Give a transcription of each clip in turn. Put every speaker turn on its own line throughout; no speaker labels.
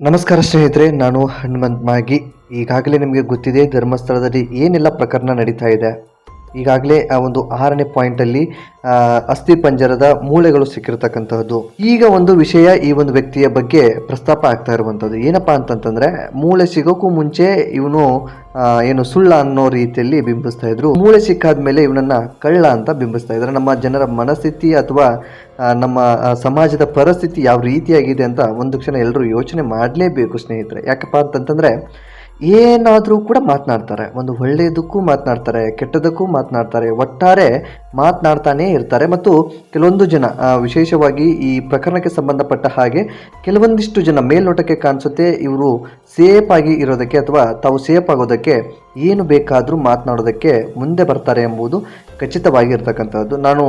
ನಮಸ್ಕಾರ ಸ್ನೇಹಿತರೆ ನಾನು ಹನುಮಂತ್ ಮಾಗಿ ಈಗಾಗಲೇ ನಿಮಗೆ ಗೊತ್ತಿದೆ ಧರ್ಮಸ್ಥಳದಲ್ಲಿ ಏನೆಲ್ಲ ಪ್ರಕರಣ ನಡೀತಾ ಇದೆ. ಈಗಾಗಲೇ ಆ ಒಂದು ಆರನೇ ಪಾಯಿಂಟಲ್ಲಿ ಅಸ್ಥಿ ಪಂಜರದ ಮೂಳೆಗಳು ಸಿಕ್ಕಿರ್ತಕ್ಕಂತಹದ್ದು. ಈಗ ಒಂದು ವಿಷಯ ಈ ಒಂದು ವ್ಯಕ್ತಿಯ ಬಗ್ಗೆ ಪ್ರಸ್ತಾಪ ಆಗ್ತಾ ಇರುವಂಥದ್ದು. ಏನಪ್ಪಾ ಅಂತಂತಂದ್ರೆ, ಮೂಳೆ ಸಿಗೋಕ್ಕೂ ಮುಂಚೆ ಇವನು ಏನು ಸುಳ್ಳ ಅನ್ನೋ ರೀತಿಯಲ್ಲಿ ಬಿಂಬಿಸ್ತಾ ಇದ್ರು. ಮೂಳೆ ಸಿಕ್ಕಾದ ಮೇಲೆ ಇವನನ್ನ ಕಳ್ಳ ಅಂತ ಬಿಂಬಿಸ್ತಾ ಇದ್ದಾರೆ ನಮ್ಮ ಜನರ ಮನಸ್ಥಿತಿ ಅಥವಾ ನಮ್ಮ ಸಮಾಜದ ಪರಿಸ್ಥಿತಿ ಯಾವ ರೀತಿಯಾಗಿದೆ ಅಂತ ಒಂದು ಕ್ಷಣ ಎಲ್ಲರೂ ಯೋಚನೆ ಮಾಡಲೇಬೇಕು ಸ್ನೇಹಿತರೆ. ಯಾಕಪ್ಪ ಅಂತಂತಂದ್ರೆ ಏನಾದರೂ ಕೂಡ ಮಾತನಾಡ್ತಾರೆ. ಒಂದು ಒಳ್ಳೆಯದಕ್ಕೂ ಮಾತನಾಡ್ತಾರೆ, ಕೆಟ್ಟದಕ್ಕೂ ಮಾತನಾಡ್ತಾರೆ. ಒಟ್ಟಾರೆ ಮಾತನಾಡ್ತಾನೇ ಇರ್ತಾರೆ. ಮತ್ತು ಕೆಲವೊಂದು ಜನ ವಿಶೇಷವಾಗಿ ಈ ಪ್ರಕರಣಕ್ಕೆ ಸಂಬಂಧಪಟ್ಟ ಹಾಗೆ ಕೆಲವೊಂದಿಷ್ಟು ಜನ ಮೇಲ್ನೋಟಕ್ಕೆ ಕಾಣಿಸುತ್ತೆ. ಇವರು ಸೇಫ್ ಆಗಿ ಇರೋದಕ್ಕೆ ಅಥವಾ ತಾವು ಸೇಫ್ ಆಗೋದಕ್ಕೆ ಏನು ಬೇಕಾದರೂ ಮಾತನಾಡೋದಕ್ಕೆ ಮುಂದೆ ಬರ್ತಾರೆ ಎಂಬುದು ಖಚಿತವಾಗಿರ್ತಕ್ಕಂಥದ್ದು. ನಾನು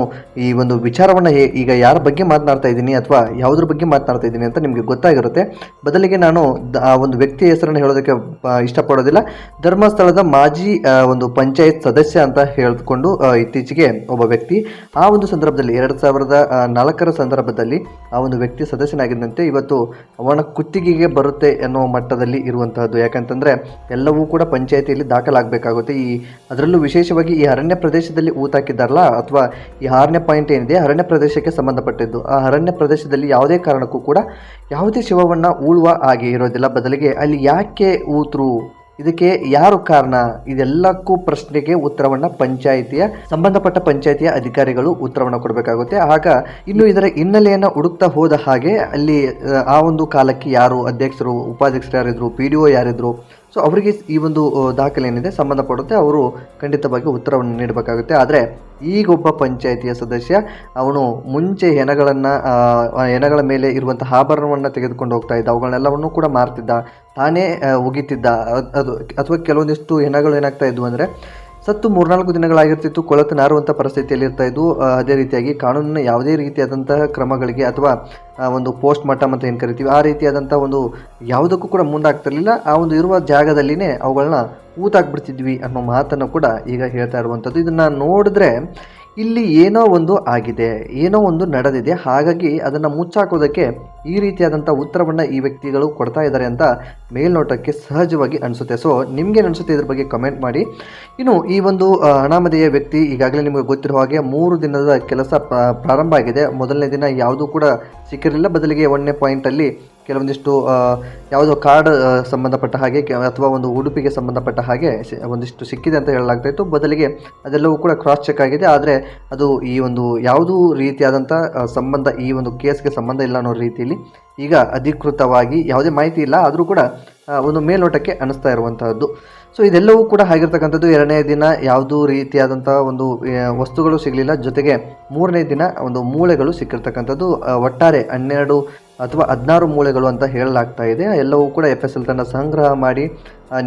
ಈ ಒಂದು ವಿಚಾರವನ್ನು ಈಗ ಯಾರ ಬಗ್ಗೆ ಮಾತನಾಡ್ತಾ ಇದ್ದೀನಿ ಅಥವಾ ಯಾವುದ್ರ ಬಗ್ಗೆ ಮಾತನಾಡ್ತಾ ಇದ್ದೀನಿ ಅಂತ ನಿಮಗೆ ಗೊತ್ತಾಗಿರುತ್ತೆ. ಬದಲಿಗೆ ನಾನು ಆ ಒಂದು ವ್ಯಕ್ತಿಯ ಹೆಸರನ್ನು ಹೇಳೋದಕ್ಕೆ ಇಷ್ಟಪಡೋದಿಲ್ಲ. ಧರ್ಮಸ್ಥಳದ ಮಾಜಿ ಒಂದು ಪಂಚಾಯತ್ ಸದಸ್ಯ ಅಂತ ಹೇಳಿಕೊಂಡು ಇತ್ತೀಚೆಗೆ ಒಬ್ಬ ವ್ಯಕ್ತಿ, ಆ ಒಂದು ಸಂದರ್ಭದಲ್ಲಿ, ಎರಡು ಸಾವಿರದ ನಾಲ್ಕರ ಸಂದರ್ಭದಲ್ಲಿ ಆ ಒಂದು ವ್ಯಕ್ತಿ ಸದಸ್ಯನಾಗಿದ್ದಂತೆ ಇವತ್ತು ಅವನ ಕುತ್ತಿಗೆಗೆ ಬರುತ್ತೆ ಎನ್ನುವ ಮಟ್ಟದಲ್ಲಿ ಇರುವಂತಹದ್ದು. ಯಾಕಂತಂದ್ರೆ ಎಲ್ಲವೂ ಕೂಡ ಪಂಚಾಯತಿಯಲ್ಲಿ ದಾಖಲಾಗಬೇಕಾಗುತ್ತೆ. ಈ ಅದರಲ್ಲೂ ವಿಶೇಷವಾಗಿ ಈ ಅರಣ್ಯ ಪ್ರದೇಶದಲ್ಲಿ ಊತಾಕಿದ್ದಾರಲ್ಲ ಅಥವಾ ಈ ಆರನೇ ಪಾಯಿಂಟ್ ಏನಿದೆ, ಅರಣ್ಯ ಪ್ರದೇಶಕ್ಕೆ ಸಂಬಂಧಪಟ್ಟಿದ್ದು, ಆ ಅರಣ್ಯ ಪ್ರದೇಶದಲ್ಲಿ ಯಾವುದೇ ಕಾರಣಕ್ಕೂ ಕೂಡ ಯಾವುದೇ ಶಿವವನ್ನ ಉಳುವ ಹಾಗೆ ಇರೋದಿಲ್ಲ. ಬದಲಿಗೆ ಅಲ್ಲಿ ಯಾಕೆ ಊತ್ರು ಇದಕ್ಕೆ ಯಾರು ಕಾರಣ? ಇದೆಲ್ಲಕ್ಕೂ ಪ್ರಶ್ನೆಗೆ ಉತ್ತರವನ್ನ ಪಂಚಾಯಿತಿಯ ಸಂಬಂಧಪಟ್ಟ ಪಂಚಾಯಿತಿಯ ಅಧಿಕಾರಿಗಳು ಉತ್ತರವನ್ನ ಕೊಡಬೇಕಾಗುತ್ತೆ. ಆಗ ಇನ್ನು ಇದರ ಹಿನ್ನೆಲೆಯನ್ನು ಹುಡುಕ್ತಾ ಹೋದ ಹಾಗೆ ಅಲ್ಲಿ ಆ, ಒಂದು ಕಾಲಕ್ಕೆ ಯಾರು ಅಧ್ಯಕ್ಷರು ಉಪಾಧ್ಯಕ್ಷರು ಯಾರಿದ್ರು ಪಿ ಡಿ ಒ ಯಾರಿದ್ರು ಸೊ ಅವರಿಗೆ ಈ ಒಂದು ದಾಖಲೆ ಏನಿದೆ ಸಂಬಂಧಪಡುತ್ತೆ, ಅವರು ಖಂಡಿತವಾಗಿ ಉತ್ತರವನ್ನು ನೀಡಬೇಕಾಗುತ್ತೆ. ಆದರೆ, ಈಗೊಬ್ಬ ಪಂಚಾಯಿತಿಯ ಸದಸ್ಯ, ಅವನು ಮುಂಚೆ ಹೆಣಗಳನ್ನು ಹೆಣಗಳ ಮೇಲೆ ಇರುವಂತಹ ಆಭರಣವನ್ನು ತೆಗೆದುಕೊಂಡು ಹೋಗ್ತಾ ಇದ್ದ, ಅವುಗಳನ್ನೆಲ್ಲವನ್ನು ಕೂಡ ಮಾರ್ತಿದ್ದ, ತಾನೇ ಉಗಿತಿದ್ದ ಅದು, ಅಥವಾ ಕೆಲವೊಂದಿಷ್ಟು ಹೆಣಗಳು ಏನಾಗ್ತಾ ಇದ್ವು ಅಂದರೆ ಸತ್ತು ಮೂರ್ನಾಲ್ಕು ದಿನಗಳಾಗಿರ್ತಿತ್ತು ಕೊಳತು ನಾರುವಂಥ ಪರಿಸ್ಥಿತಿಯಲ್ಲಿ ಇರ್ತಾ ಇದ್ದು ಅದೇ ರೀತಿಯಾಗಿ ಕಾನೂನಿನ ಯಾವುದೇ ರೀತಿಯಾದಂತಹ ಕ್ರಮಗಳಿಗೆ ಅಥವಾ ಒಂದು ಪೋಸ್ಟ್ ಮಾರ್ಟಮ್ ಅಂತ ಏನು ಕರಿತೀವಿ, ಆ ರೀತಿಯಾದಂಥ ಒಂದು ಯಾವುದಕ್ಕೂ ಕೂಡ ಮುಂದಾಗ್ತಿರಲಿಲ್ಲ. ಆ ಒಂದು ಇರುವ ಜಾಗದಲ್ಲಿನೇ ಅವುಗಳನ್ನ ಊತಾಕ್ಬಿಡ್ತಿದ್ವಿ ಅನ್ನೋ ಮಾತನ್ನು ಕೂಡ ಈಗ ಹೇಳ್ತಾ ಇರುವಂಥದ್ದು. ಇದನ್ನು ನೋಡಿದ್ರೆ ಇಲ್ಲಿ ಏನೋ ಒಂದು ಆಗಿದೆ, ಏನೋ ಒಂದು ನಡೆದಿದೆ. ಹಾಗಾಗಿ ಅದನ್ನು ಮುಚ್ಚಾಕೋದಕ್ಕೆ ಈ ರೀತಿಯಾದಂಥ ಉತ್ತರವನ್ನು ಈ ವ್ಯಕ್ತಿಗಳು ಕೊಡ್ತಾ ಇದ್ದಾರೆ ಅಂತ ಮೇಲ್ನೋಟಕ್ಕೆ ಸಹಜವಾಗಿ ಅನಿಸುತ್ತೆ. ಸೊ ನಿಮಗೆ ಅನಿಸುತ್ತೆ ಇದ್ರ ಬಗ್ಗೆ ಕಮೆಂಟ್ ಮಾಡಿ. ಇನ್ನು ಈ ಒಂದು ಅನಾಮಧೇಯ ವ್ಯಕ್ತಿ ಈಗಾಗಲೇ ನಿಮಗೆ ಗೊತ್ತಿರೋ ಹಾಗೆ ಮೂರು ದಿನದ ಕೆಲಸ ಪ್ರ- ಪ್ರಾರಂಭ ಆಗಿದೆ. ಮೊದಲನೇ ದಿನ ಯಾವುದೂ ಕೂಡ ಸಿಕ್ಕಿರಲಿಲ್ಲ. ಬದಲಿಗೆ ಒಂದನೇ ಪಾಯಿಂಟಲ್ಲಿ ಕೆಲವೊಂದಿಷ್ಟು ಯಾವುದೋ ಕಾರ್ಡ್ ಸಂಬಂಧಪಟ್ಟ ಹಾಗೆ ಅಥವಾ ಒಂದು ಉಡುಪಿಗೆ ಸಂಬಂಧಪಟ್ಟ ಹಾಗೆ ಒಂದಿಷ್ಟು ಸಿಕ್ಕಿದೆ ಅಂತ ಹೇಳಲಾಗ್ತಾ ಇತ್ತು. ಬದಲಿಗೆ ಅದೆಲ್ಲವೂ ಕೂಡ ಕ್ರಾಸ್ ಚೆಕ್ ಆಗಿದೆ. ಆದರೆ ಅದು ಈ ಒಂದು ಯಾವುದೂ ರೀತಿಯಾದಂಥ ಸಂಬಂಧ, ಈ ಒಂದು ಕೇಸ್ಗೆ ಸಂಬಂಧ ಇಲ್ಲ ಅನ್ನೋ ರೀತಿಯಲ್ಲಿ ಈಗ ಅಧಿಕೃತವಾಗಿ ಯಾವುದೇ ಮಾಹಿತಿ ಇಲ್ಲ. ಆದರೂ ಕೂಡ ಒಂದು ಮೇಲ್ನೋಟಕ್ಕೆ ಅನಿಸ್ತಾ ಇರುವಂತಹದ್ದು. ಸೊ ಇದೆಲ್ಲವೂ ಕೂಡ ಆಗಿರ್ತಕ್ಕಂಥದ್ದು ಎರಡನೇ ದಿನ ಯಾವುದೂ ರೀತಿಯಾದಂಥ ಒಂದು ವಸ್ತುಗಳು ಸಿಗಲಿಲ್ಲ. ಜೊತೆಗೆ ಮೂರನೇ ದಿನ ಒಂದು ಮೂಳೆಗಳು ಸಿಕ್ಕಿರ್ತಕ್ಕಂಥದ್ದು. ಒಟ್ಟಾರೆ ಹನ್ನೆರಡು ಅಥವಾ ಹದಿನಾರು ಮೂಳೆಗಳು ಅಂತ ಹೇಳಲಾಗ್ತಾ ಇದೆ. ಎಲ್ಲವೂ ಕೂಡ ಎಫ್ ಎಸ್ ಎಲ್ ತನ್ನ ಸಂಗ್ರಹ ಮಾಡಿ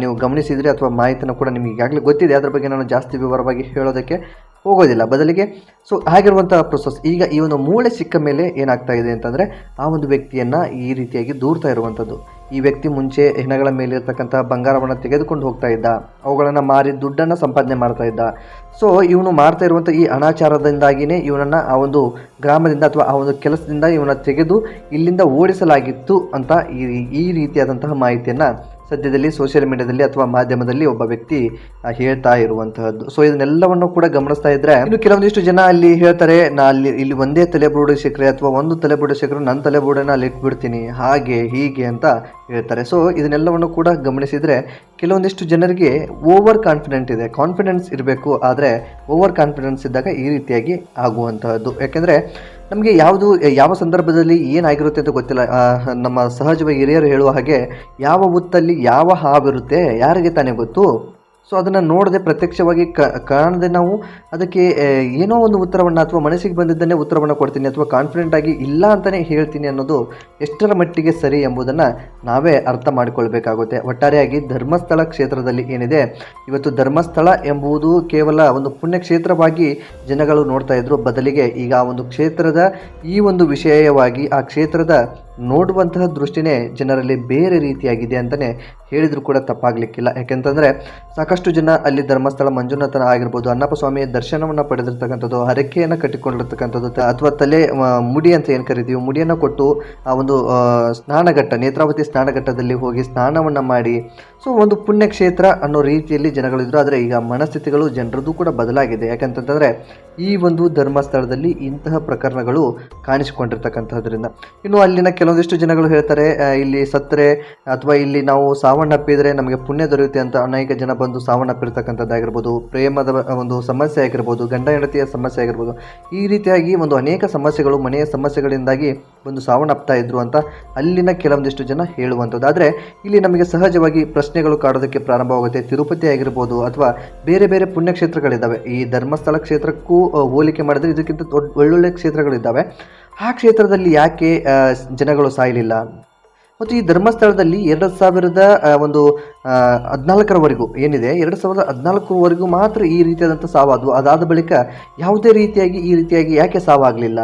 ನೀವು ಗಮನಿಸಿದರೆ ಅಥವಾ ಮಾಹಿತಿನ ಕೂಡ ನಿಮಗೆ ಈಗಾಗಲೇ ಗೊತ್ತಿದೆ. ಅದರ ಬಗ್ಗೆ ನಾನು ಜಾಸ್ತಿ ವಿವರವಾಗಿ ಹೇಳೋದಕ್ಕೆ ಹೋಗೋದಿಲ್ಲ ಬದಲಿಗೆ. ಸೊ ಹಾಗಿರುವಂಥ ಪ್ರೊಸೆಸ್ ಈಗ ಈ ಒಂದು ಮೂಳೆ ಸಿಕ್ಕ ಮೇಲೆ ಏನಾಗ್ತಾ ಇದೆ ಅಂತಂದರೆ, ಆ ಒಂದು ವ್ಯಕ್ತಿಯನ್ನು ಈ ರೀತಿಯಾಗಿ ದೂರ್ತಾ ಇರುವಂಥದ್ದು. ಈ ವ್ಯಕ್ತಿ ಮುಂಚೆ ಹೆಣಗಳ ಮೇಲೆ ಇರ್ತಕ್ಕಂಥ ಬಂಗಾರವನ್ನು ತೆಗೆದುಕೊಂಡು ಹೋಗ್ತಾ ಇದ್ದ. ಅವುಗಳನ್ನು ಮಾರಿ ದುಡ್ಡನ್ನು ಸಂಪಾದನೆ ಮಾಡ್ತಾ ಇದ್ದ. ಸೊ ಇವನು ಮಾಡ್ತಾ ಇರುವಂಥ ಈ ಅನಾಚಾರದಿಂದಾಗಿಯೇ ಇವನನ್ನು ಆ ಒಂದು ಗ್ರಾಮದಿಂದ ಅಥವಾ ಆ ಒಂದು ಕೆಲಸದಿಂದ ಇವನ ತೆಗೆದು ಇಲ್ಲಿಂದ ಓಡಿಸಲಾಗಿತ್ತು ಅಂತ ಈ ಈ ರೀತಿಯಾದಂತಹ ಮಾಹಿತಿಯನ್ನು ಸದ್ಯದಲ್ಲಿ ಸೋಷಿಯಲ್ ಮೀಡಿಯಾದಲ್ಲಿ ಅಥವಾ ಮಾಧ್ಯಮದಲ್ಲಿ ಒಬ್ಬ ವ್ಯಕ್ತಿ ಹೇಳ್ತಾ ಇರುವಂತಹದ್ದು. ಸೊ ಇದನ್ನೆಲ್ಲವನ್ನು ಕೂಡ ಗಮನಿಸ್ತಾ ಇದ್ರೆ, ಇನ್ನು ಕೆಲವೊಂದಿಷ್ಟು ಜನ ಅಲ್ಲಿ ಹೇಳ್ತಾರೆ, ನಾ ಅಲ್ಲಿ, ಇಲ್ಲಿ ಒಂದೇ ತಲೆಬುರುಡು ಸಿಕ್ಕರೆ ಅಥವಾ ಒಂದು ತಲೆಬುರುಡು ಸಿಕ್ಕರೆ ನನ್ನ ತಲೆಬುರುಡನ್ನ ಅಲ್ಲಿ ಇಟ್ಬಿಡ್ತೀನಿ, ಹಾಗೆ, ಹೀಗೆ ಅಂತ ಹೇಳ್ತಾರೆ. ಸೊ ಇದನ್ನೆಲ್ಲವನ್ನು ಕೂಡ ಗಮನಿಸಿದ್ರೆ, ಕೆಲವೊಂದಿಷ್ಟು ಜನರಿಗೆ ಓವರ್ ಕಾನ್ಫಿಡೆಂಟ್ ಇದೆ. ಕಾನ್ಫಿಡೆನ್ಸ್ ಇರಬೇಕು, ಆದರೆ ಓವರ್ ಕಾನ್ಫಿಡೆನ್ಸ್ ಇದ್ದಾಗ ಈ ರೀತಿಯಾಗಿ ಆಗುವಂತಹದ್ದು. ಯಾಕೆಂದ್ರೆ ನಮಗೆ ಯಾವುದು, ಯಾವ ಸಂದರ್ಭದಲ್ಲಿ ಏನಾಗಿರುತ್ತೆ ಅಂತ ಗೊತ್ತಿಲ್ಲ. ನಮ್ಮ ಸಹಜವಾಗಿ ಹಿರಿಯರು ಹೇಳುವ ಹಾಗೆ, ಯಾವ ಹುತ್ತಲ್ಲಿ ಯಾವ ಹಾವಿರುತ್ತೆ, ಯಾರಿಗೆ ತಾನೇ ಗೊತ್ತು? ಸೊ ಅದನ್ನು ನೋಡದೆ ಪ್ರತ್ಯಕ್ಷವಾಗಿ ಕಾಣದೆ ನಾವು ಅದಕ್ಕೆ ಏನೋ ಒಂದು ಉತ್ತರವನ್ನು ಅಥವಾ ಮನಸ್ಸಿಗೆ ಬಂದಿದ್ದನ್ನೇ ಉತ್ತರವನ್ನು ಕೊಡ್ತೀನಿ ಅಥವಾ ಕಾನ್ಫಿಡೆಂಟ್ ಆಗಿ ಇಲ್ಲ ಅಂತಲೇ ಹೇಳ್ತೀನಿ ಅನ್ನೋದು ಎಷ್ಟರ ಮಟ್ಟಿಗೆ ಸರಿ ಎಂಬುದನ್ನು ನಾವೇ ಅರ್ಥ ಮಾಡಿಕೊಳ್ಬೇಕಾಗುತ್ತೆ. ಒಟ್ಟಾರೆಯಾಗಿ ಧರ್ಮಸ್ಥಳ ಕ್ಷೇತ್ರದಲ್ಲಿ ಏನಿದೆ, ಇವತ್ತು ಧರ್ಮಸ್ಥಳ ಎಂಬುದು ಕೇವಲ ಒಂದು ಪುಣ್ಯಕ್ಷೇತ್ರವಾಗಿ ಜನಗಳು ನೋಡ್ತಾ ಇದ್ರು. ಬದಲಿಗೆ ಈಗ ಒಂದು ಕ್ಷೇತ್ರದ ಈ ಒಂದು ವಿಷಯವಾಗಿ ಆ ಕ್ಷೇತ್ರದ ನೋಡುವಂತಹ ದೃಷ್ಟಿನೇ ಜನರಲ್ಲಿ ಬೇರೆ ರೀತಿಯಾಗಿದೆ ಅಂತಲೇ ಹೇಳಿದರೂ ಕೂಡ ತಪ್ಪಾಗಲಿಕ್ಕಿಲ್ಲ. ಯಾಕೆಂತಂದರೆ ಸಾಕಷ್ಟು ಜನ ಅಲ್ಲಿ ಧರ್ಮಸ್ಥಳ ಮಂಜುನಾಥನ ಆಗಿರ್ಬೋದು ಅನ್ನಪ್ಪ ಸ್ವಾಮಿಯ ದರ್ಶನವನ್ನು ಪಡೆದಿರ್ತಕ್ಕಂಥದ್ದು, ಹರಕೆಯನ್ನು ಕಟ್ಟಿಕೊಂಡಿರ್ತಕ್ಕಂಥದ್ದು ಅಥವಾ ತಲೆ ಮುಡಿ ಅಂತ ಏನು ಕರಿತೀವಿ, ಮುಡಿಯನ್ನು ಕೊಟ್ಟು ಆ ಒಂದು ಸ್ನಾನಘಟ್ಟ, ನೇತ್ರಾವತಿ ಸ್ನಾನಘಟ್ಟದಲ್ಲಿ ಹೋಗಿ ಸ್ನಾನವನ್ನು ಮಾಡಿ. ಸೊ ಒಂದು ಪುಣ್ಯಕ್ಷೇತ್ರ ಅನ್ನೋ ರೀತಿಯಲ್ಲಿ ಜನಗಳಿದ್ರು. ಆದರೆ ಈಗ ಮನಸ್ಥಿತಿಗಳು ಜನರದ್ದು ಕೂಡ ಬದಲಾಗಿದೆ. ಯಾಕಂತಂದರೆ ಈ ಒಂದು ಧರ್ಮಸ್ಥಳದಲ್ಲಿ ಇಂತಹ ಪ್ರಕರಣಗಳು ಕಾಣಿಸಿಕೊಂಡಿರ್ತಕ್ಕಂಥದ್ರಿಂದ ಇನ್ನು ಅಲ್ಲಿನ ಕೆಲವೊಂದಿಷ್ಟು ಜನಗಳು ಹೇಳ್ತಾರೆ ಇಲ್ಲಿ ಸತ್ತರೆ ಅಥವಾ ಇಲ್ಲಿ ನಾವು ಸಾವನ್ನಪ್ಪಿದರೆ ನಮಗೆ ಪುಣ್ಯ ದೊರೆಯುತ್ತೆ ಅಂತ ಅನೇಕ ಜನ ಬಂದು ಸಾವನ್ನಪ್ಪಿರ್ತಕ್ಕಂಥದ್ದಾಗಿರ್ಬೋದು ಪ್ರೇಮದ ಒಂದು ಸಮಸ್ಯೆ ಆಗಿರ್ಬೋದು, ಗಂಡ ಹೆಂಡತಿಯ ಸಮಸ್ಯೆ ಆಗಿರ್ಬೋದು. ಈ ರೀತಿಯಾಗಿ ಒಂದು ಅನೇಕ ಸಮಸ್ಯೆಗಳು, ಮನೆಯ ಸಮಸ್ಯೆಗಳಿಂದಾಗಿ ಒಂದು ಸಾವನ್ನಪ್ತಾ ಇದ್ರು ಅಂತ ಅಲ್ಲಿನ ಕೆಲವೊಂದಿಷ್ಟು ಜನ ಹೇಳುವಂಥದ್ದು. ಆದರೆ ಇಲ್ಲಿ ನಮಗೆ ಸಹಜವಾಗಿ ಪ್ರಶ್ನೆಗಳು ಕಾಡೋದಕ್ಕೆ ಪ್ರಾರಂಭವಾಗುತ್ತೆ. ತಿರುಪತಿ ಆಗಿರ್ಬೋದು ಅಥವಾ ಬೇರೆ ಬೇರೆ ಪುಣ್ಯಕ್ಷೇತ್ರಗಳಿದ್ದಾವೆ ಈ ಧರ್ಮಸ್ಥಳ ಕ್ಷೇತ್ರಕ್ಕೂ ಹೋಲಿಕೆ ಮಾಡಿದ್ರೆ ಇದಕ್ಕಿಂತ ದೊಡ್ಡ ಒಳ್ಳೊಳ್ಳೆ ಕ್ಷೇತ್ರಗಳಿದ್ದಾವೆ. ಆ ಕ್ಷೇತ್ರದಲ್ಲಿ ಯಾಕೆ ಜನಗಳು ಸಾಯಲಿಲ್ಲ? ಮತ್ತು ಈ ಧರ್ಮಸ್ಥಳದಲ್ಲಿ ಎರಡು ಸಾವಿರದ ಒಂದು ಹದಿನಾಲ್ಕರವರೆಗೂ ಏನಿದೆ, ಎರಡು ಸಾವಿರದ ಹದಿನಾಲ್ಕುವರೆಗೂ ಮಾತ್ರ ಈ ರೀತಿಯಾದಂಥ ಸಾವಾದವು. ಅದಾದ ಬಳಿಕ ಯಾವುದೇ ರೀತಿಯಾಗಿ ಈ ರೀತಿಯಾಗಿ ಯಾಕೆ ಸಾವಾಗಲಿಲ್ಲ?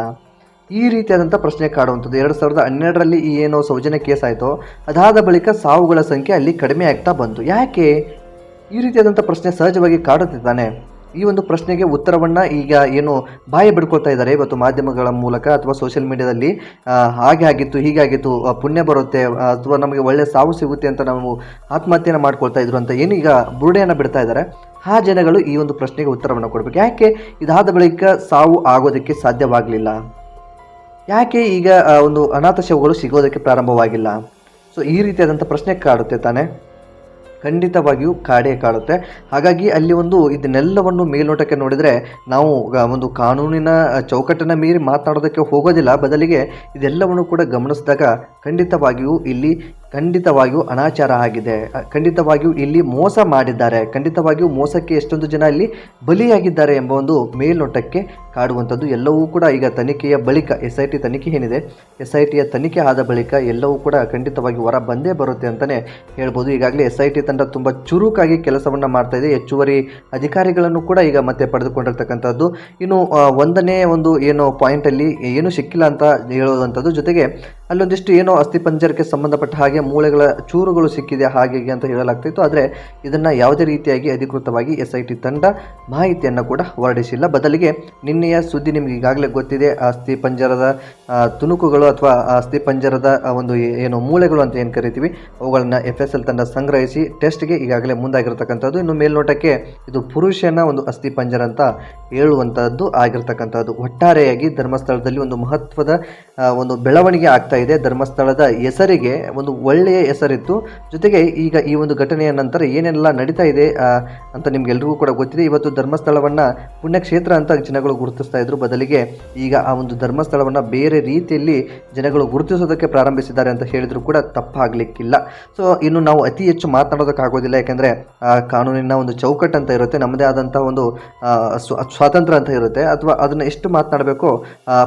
ಈ ರೀತಿಯಾದಂಥ ಪ್ರಶ್ನೆ ಕಾಡುವಂಥದ್ದು. ಎರಡು ಸಾವಿರದ ಹನ್ನೆರಡರಲ್ಲಿ ಈ ಏನೋ ಸೌಜನ್ಯ ಕೇಸ್ ಆಯಿತೋ, ಅದಾದ ಬಳಿಕ ಸಾವುಗಳ ಸಂಖ್ಯೆ ಅಲ್ಲಿ ಕಡಿಮೆ ಆಗ್ತಾ ಬಂತು. ಯಾಕೆ? ಈ ರೀತಿಯಾದಂಥ ಪ್ರಶ್ನೆ ಸಹಜವಾಗಿ ಕಾಡುತ್ತಿದ್ದಾನೆ. ಈ ಒಂದು ಪ್ರಶ್ನೆಗೆ ಉತ್ತರವನ್ನು ಈಗ ಏನು ಬಾಯಿ ಬಿಡ್ಕೊಳ್ತಾ ಇದ್ದಾರೆ ಇವತ್ತು ಮಾಧ್ಯಮಗಳ ಮೂಲಕ ಅಥವಾ ಸೋಷಿಯಲ್ ಮೀಡಿಯಾದಲ್ಲಿ ಹಾಗೆ ಆಗಿತ್ತು ಹೀಗಾಗಿತ್ತು ಪುಣ್ಯ ಬರುತ್ತೆ ಅಥವಾ ನಮಗೆ ಒಳ್ಳೆ ಸಾವು ಸಿಗುತ್ತೆ ಅಂತ ನಾವು ಆತ್ಮಹತ್ಯೆಯನ್ನು ಮಾಡ್ಕೊಳ್ತಾ ಇದ್ರು ಅಂತ ಏನು ಈಗ ಬುರುಡೆಯನ್ನು ಬಿಡ್ತಾ ಇದ್ದಾರೆ. ಆ ಜನಗಳು ಈ ಒಂದು ಪ್ರಶ್ನೆಗೆ ಉತ್ತರವನ್ನು ಕೊಡಬೇಕು. ಯಾಕೆ ಇದಾದ ಬಳಿಕ ಸಾವು ಆಗೋದಕ್ಕೆ ಸಾಧ್ಯವಾಗಲಿಲ್ಲ? ಯಾಕೆ ಈಗ ಒಂದು ಅನಾಥ ಶವಗಳು ಸಿಗೋದಕ್ಕೆ ಪ್ರಾರಂಭವಾಗಿಲ್ಲ? ಸೊ ಈ ರೀತಿಯಾದಂಥ ಪ್ರಶ್ನೆ ಕಾಡುತ್ತೆ ತಾನೇ. ಖಂಡಿತವಾಗಿಯೂ ಕಾಡೆ ಕಾಡುತ್ತೆ. ಹಾಗಾಗಿ ಅಲ್ಲಿ ಒಂದು ಇದನ್ನೆಲ್ಲವನ್ನು ಮೇಲ್ನೋಟಕ್ಕೆ ನೋಡಿದರೆ ನಾವು ಒಂದು ಕಾನೂನಿನ ಚೌಕಟ್ಟನ್ನು ಮೀರಿ ಮಾತನಾಡೋದಕ್ಕೆ ಹೋಗೋದಿಲ್ಲ. ಬದಲಿಗೆ ಇದೆಲ್ಲವನ್ನು ಕೂಡ ಗಮನಿಸಿದಾಗ ಖಂಡಿತವಾಗಿಯೂ ಇಲ್ಲಿ ಖಂಡಿತವಾಗಿಯೂ ಅನಾಚಾರ ಆಗಿದೆ. ಖಂಡಿತವಾಗಿಯೂ ಇಲ್ಲಿ ಮೋಸ ಮಾಡಿದ್ದಾರೆ. ಖಂಡಿತವಾಗಿಯೂ ಮೋಸಕ್ಕೆ ಎಷ್ಟೊಂದು ಜನ ಇಲ್ಲಿ ಬಲಿಯಾಗಿದ್ದಾರೆ ಎಂಬ ಒಂದು ಮೇಲ್ನೋಟಕ್ಕೆ ಕಾಡುವಂಥದ್ದು ಎಲ್ಲವೂ ಕೂಡ ಈಗ ತನಿಖೆಯ ಬಳಿಕ ಎಸ್ ಐ ಟಿ ತನಿಖೆ ಏನಿದೆ ಎಸ್ ಐ ಟಿಯ ತನಿಖೆ ಆದ ಬಳಿಕ ಎಲ್ಲವೂ ಕೂಡ ಖಂಡಿತವಾಗಿ ಹೊರ ಬಂದೇ ಬರುತ್ತೆ ಅಂತಲೇ ಹೇಳ್ಬೋದು. ಈಗಾಗಲೇ ಎಸ್ ಐ ಟಿ ತಂಡ ತುಂಬ ಚುರುಕಾಗಿ ಕೆಲಸವನ್ನು ಮಾಡ್ತಾ ಇದೆ. ಹೆಚ್ಚುವರಿ ಅಧಿಕಾರಿಗಳನ್ನು ಕೂಡ ಈಗ ಮತ್ತೆ ಪಡೆದುಕೊಂಡಿರ್ತಕ್ಕಂಥದ್ದು. ಇನ್ನು ಒಂದನೇ ಒಂದು ಏನು ಪಾಯಿಂಟಲ್ಲಿ ಏನು ಸಿಕ್ಕಿಲ್ಲ ಅಂತ ಹೇಳುವಂಥದ್ದು ಜೊತೆಗೆ ಅಲ್ಲೊಂದಿಷ್ಟು ಏನೋ ಅಸ್ಥಿಪಂಜರಕ್ಕೆ ಸಂಬಂಧಪಟ್ಟ ಹಾಗೆ ಮೂಳೆಗಳ ಚೂರುಗಳು ಸಿಕ್ಕಿದೆ ಹಾಗೆ ಅಂತ ಹೇಳಲಾಗ್ತಿತ್ತು. ಆದರೆ ಇದನ್ನು ಯಾವುದೇ ರೀತಿಯಾಗಿ ಅಧಿಕೃತವಾಗಿ ಎಸ್ ಐ ಟಿ ತಂಡ ಮಾಹಿತಿಯನ್ನು ಕೂಡ ಹೊರಡಿಸಿಲ್ಲ. ಬದಲಿಗೆ ನಿನ್ನೆಯ ಸುದ್ದಿ ನಿಮಗೆ ಈಗಾಗಲೇ ಗೊತ್ತಿದೆ ಅಸ್ಥಿಪಂಜರದ ತುಣುಕುಗಳು ಅಥವಾ ಅಸ್ಥಿ ಅಸ್ಥಿಪಂಜರದ ಒಂದು ಏನು ಮೂಳೆಗಳು ಅಂತ ಏನು ಕರಿತೀವಿ, ಅವುಗಳನ್ನು ಎಫ್ ಎಸ್ ಎಲ್ ತಂಡ ಸಂಗ್ರಹಿಸಿ ಟೆಸ್ಟ್ಗೆ ಈಗಾಗಲೇ ಮುಂದಾಗಿರ್ತಕ್ಕಂಥದ್ದು. ಇನ್ನು ಮೇಲ್ನೋಟಕ್ಕೆ ಇದು ಪುರುಷನ ಒಂದು ಅಸ್ಥಿಪಂಜರ ಅಂತ ಹೇಳುವಂಥದ್ದು ಆಗಿರತಕ್ಕಂಥದ್ದು. ಒಟ್ಟಾರೆಯಾಗಿ ಧರ್ಮಸ್ಥಳದಲ್ಲಿ ಒಂದು ಮಹತ್ವದ ಒಂದು ಬೆಳವಣಿಗೆ ಆಗ್ತಾ ಇದೆ. ಧರ್ಮಸ್ಥಳದ ಹೆಸರಿಗೆ ಒಂದು ಒಳ್ಳೆಯ ಹೆಸರಿತ್ತು. ಜೊತೆಗೆ ಈಗ ಈ ಒಂದು ಘಟನೆಯ ನಂತರ ಏನೆಲ್ಲ ನಡೀತಾ ಇದೆ ಅಂತ ನಿಮ್ಗೆಲ್ರಿಗೂ ಕೂಡ ಗೊತ್ತಿದೆ. ಇವತ್ತು ಧರ್ಮಸ್ಥಳವನ್ನು ಪುಣ್ಯಕ್ಷೇತ್ರ ಅಂತ ಜನಗಳು ಗುರುತಿಸ್ತಾ ಇದ್ರು. ಬದಲಿಗೆ ಈಗ ಆ ಒಂದು ಧರ್ಮಸ್ಥಳವನ್ನು ಬೇರೆ ರೀತಿಯಲ್ಲಿ ಜನಗಳು ಗುರುತಿಸೋದಕ್ಕೆ ಪ್ರಾರಂಭಿಸಿದ್ದಾರೆ ಅಂತ ಹೇಳಿದ್ರು ಕೂಡ ತಪ್ಪಾಗಲಿಕ್ಕಿಲ್ಲ. ಸೊ ಇನ್ನು ನಾವು ಅತಿ ಹೆಚ್ಚು ಮಾತನಾಡೋದಕ್ಕಾಗೋದಿಲ್ಲ. ಯಾಕೆಂದರೆ ಕಾನೂನಿನ ಒಂದು ಚೌಕಟ್ಟು ಅಂತ ಇರುತ್ತೆ. ನಮ್ಮದೇ ಆದಂಥ ಒಂದು ಸ್ವಾತಂತ್ರ್ಯ ಅಂತ ಇರುತ್ತೆ. ಅಥವಾ ಅದನ್ನು ಎಷ್ಟು ಮಾತನಾಡಬೇಕು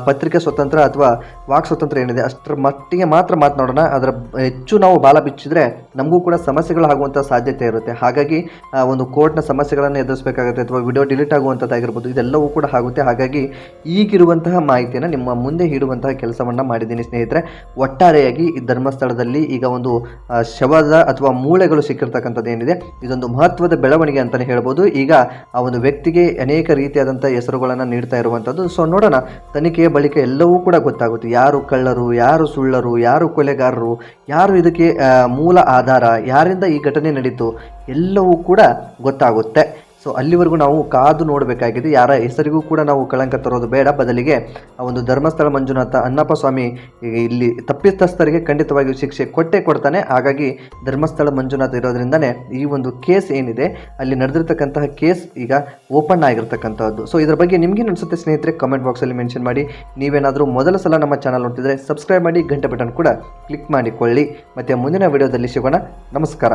ಪತ್ರಿಕೆ ಸ್ವತಂತ್ರ ಅಥವಾ ವಾಕ್ ಸ್ವತಂತ್ರ ಏನಿದೆ, ಅಷ್ಟರ ಮಟ್ಟಿಗೆ ಮಾತ್ರ ಮಾತನಾಡೋಣ. ಅದರ ಹೆಚ್ಚು ನಾವು ಬಾಲ ಬಿಚ್ಚಿದ್ರೆ ನಮಗೂ ಕೂಡ ಸಮಸ್ಯೆಗಳು ಆಗುವಂಥ ಸಾಧ್ಯತೆ ಇರುತ್ತೆ. ಹಾಗಾಗಿ ಒಂದು ಕೋರ್ಟ್ನ ಸಮಸ್ಯೆಗಳನ್ನು ಎದುರಿಸಬೇಕಾಗುತ್ತೆ ಅಥವಾ ವಿಡಿಯೋ ಡಿಲೀಟ್ ಆಗುವಂಥದ್ದಾಗಿರ್ಬೋದು ಇದೆಲ್ಲವೂ ಕೂಡ ಆಗುತ್ತೆ. ಹಾಗಾಗಿ, ಈಗಿರುವಂತಹ ಮಾಹಿತಿಯನ್ನು ನಿಮ್ಮ ಮುಂದೆ ಇಡುವಂತಹ ಕೆಲಸವನ್ನು ಮಾಡಿದ್ದೀನಿ ಸ್ನೇಹಿತರೆ. ಒಟ್ಟಾರೆಯಾಗಿ ಈ ಧರ್ಮಸ್ಥಳದಲ್ಲಿ ಈಗ ಒಂದು ಶವದ ಅಥವಾ ಮೂಳೆಗಳು ಸಿಕ್ಕಿರ್ತಕ್ಕಂಥದ್ದು ಏನಿದೆ, ಇದೊಂದು ಮಹತ್ವದ ಬೆಳವಣಿಗೆ ಅಂತಲೇ ಹೇಳ್ಬೋದು. ಈಗ ಆ ಒಂದು ವ್ಯಕ್ತಿಗೆ ಅನೇಕ ರೀತಿಯಾದಂಥ ಹೆಸರುಗಳನ್ನು ನೀಡ್ತಾ ಇರುವಂಥದ್ದು. ಸೊ ನೋಡೋಣ, ತನಿಖೆಯ ಬಳಿಕ ಎಲ್ಲವೂ ಕೂಡ ಗೊತ್ತಾಗುತ್ತೆ. ಯಾರು ಕಳ್ಳರು, ಯಾರು ಸುಳ್ಳರು, ಯಾರು ಕೊಲೆಗಾರರು ಯಾರು ಇದಕ್ಕೆ ಮೂಲ ಆಧಾರ ಯಾರಿಂದ ಈ ಘಟನೆ ನಡೀತು ಎಲ್ಲವೂ ಕೂಡ ಗೊತ್ತಾಗುತ್ತೆ. ಸೊ ಅಲ್ಲಿವರೆಗೂ ನಾವು ಕಾದು ನೋಡಬೇಕಾಗಿದೆ. ಯಾರ ಹೆಸರಿಗೂ ಕೂಡ ನಾವು ಕಳಂಕ ತರೋದು ಬೇಡ. ಬದಲಿಗೆ ಆ ಒಂದು ಧರ್ಮಸ್ಥಳ ಮಂಜುನಾಥ ಅಣ್ಣಪ್ಪ ಸ್ವಾಮಿ ಇಲ್ಲಿ ತಪ್ಪಿತಸ್ಥರಿಗೆ ಖಂಡಿತವಾಗಿಯೂ ಶಿಕ್ಷೆ ಕೊಟ್ಟೇ ಕೊಡ್ತಾನೆ. ಹಾಗಾಗಿ ಧರ್ಮಸ್ಥಳ ಮಂಜುನಾಥ ಇರೋದ್ರಿಂದನೇ ಈ ಒಂದು ಕೇಸ್ ಏನಿದೆ, ಅಲ್ಲಿ ನಡೆದಿರ್ತಕ್ಕಂತಹ ಕೇಸ್ ಈಗ ಓಪನ್ ಆಗಿರ್ತಕ್ಕಂಥದ್ದು ಸೊ ಇದರ ಬಗ್ಗೆ ನಿಮಗೇನು ಅನಿಸುತ್ತೆ ಸ್ನೇಹಿತರೆ? ಕಮೆಂಟ್ ಬಾಕ್ಸಲ್ಲಿ ಮೆನ್ಷನ್ ಮಾಡಿ. ನೀವೇನಾದರೂ ಮೊದಲ ಸಲ ನಮ್ಮ ಚಾನಲ್ ನೋಡ್ತಿದ್ರೆ ಸಬ್ಸ್ಕ್ರೈಬ್ ಮಾಡಿ ಗಂಟೆ ಬಟನ್ ಕೂಡ ಕ್ಲಿಕ್ ಮಾಡಿಕೊಳ್ಳಿ. ಮತ್ತು ಮುಂದಿನ ವಿಡಿಯೋದಲ್ಲಿ ಸಿಗೋಣ. ನಮಸ್ಕಾರ.